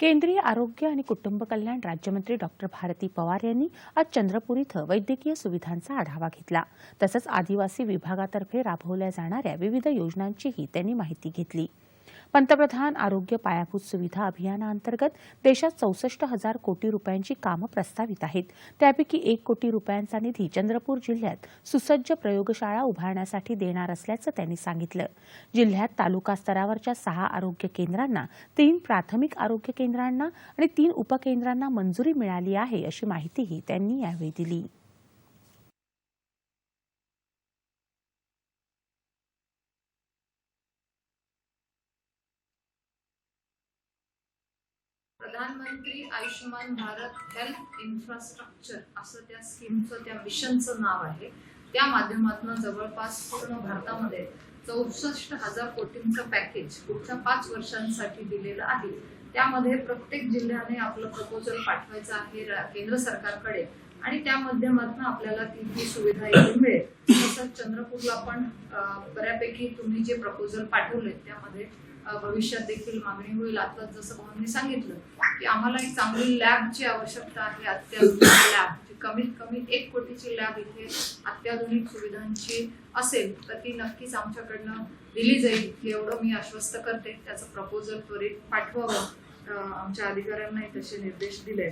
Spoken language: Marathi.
केंद्रीय आरोग्य आणि कुटुंब कल्याण राज्यमंत्री डॉक्टर भारती पवार यांनी आज चंद्रपूर इथं वैद्यकीय सुविधांचा आढावा घेतला. तसंच आदिवासी विभागातर्फे राबवल्या जाणाऱ्या विविध योजनांचीही त्यांनी माहिती घेतली. पंतप्रधान आरोग्य पायाभूत सुविधा अभियानाअंतर्गत देशात चौसष्ट हजार कोटी रुपयांची कामं प्रस्तावित आहेत. त्यापैकी एक कोटी रुपयांचा निधी चंद्रपूर जिल्ह्यात सुसज्ज प्रयोगशाळा उभारण्यासाठी देणार असल्याचं त्यांनी सांगितलं. जिल्ह्यात तालुका स्तरावरच्या सहा आरोग्य केंद्रांना तीन प्राथमिक आरोग्य केंद्रांना आणि तीन उपकेंद्रांना मंजुरी मिळाली आहे अशी माहितीही त्यांनी यावेळी दिली. प्रधानमंत्री आयुष्यमान भारत हेल्थ इन्फ्रास्ट्रक्चर असं त्या स्कीमचं त्या मिशनचं नाव आहे. त्या माध्यमातून जवळपास पूर्ण भारतामध्ये चौसष्ट हजार कोटींचं पॅकेज पुढच्या पाच वर्षांसाठी दिलेलं आहे. त्यामध्ये प्रत्येक जिल्ह्याने आपलं प्रपोजल पाठवायचं आहे केंद्र सरकारकडे. आणि त्या माध्यमातून आपल्याला ती ती सुविधा इथे मिळेल. तसंच चंद्रपूरला पण बऱ्यापैकी तुम्ही जे प्रपोजल पाठवले त्यामध्ये भविष्यात देखील मागणी होईल. आता जसं भाऊंनी सांगितलं की आम्हाला एक चांगली लॅबची आवश्यकता आहे अत्याधुनिक लॅब कमीत कमी एक कोटीची लॅब इथे अत्याधुनिक सुविधांची असेल तर ती नक्कीच आमच्याकडनं दिली जाईल. एवढं मी आश्वस्त करते. त्याचं प्रपोजल त्वरित पाठवावं. आमच्या अधिकाऱ्यांनाही तसे निर्देश दिले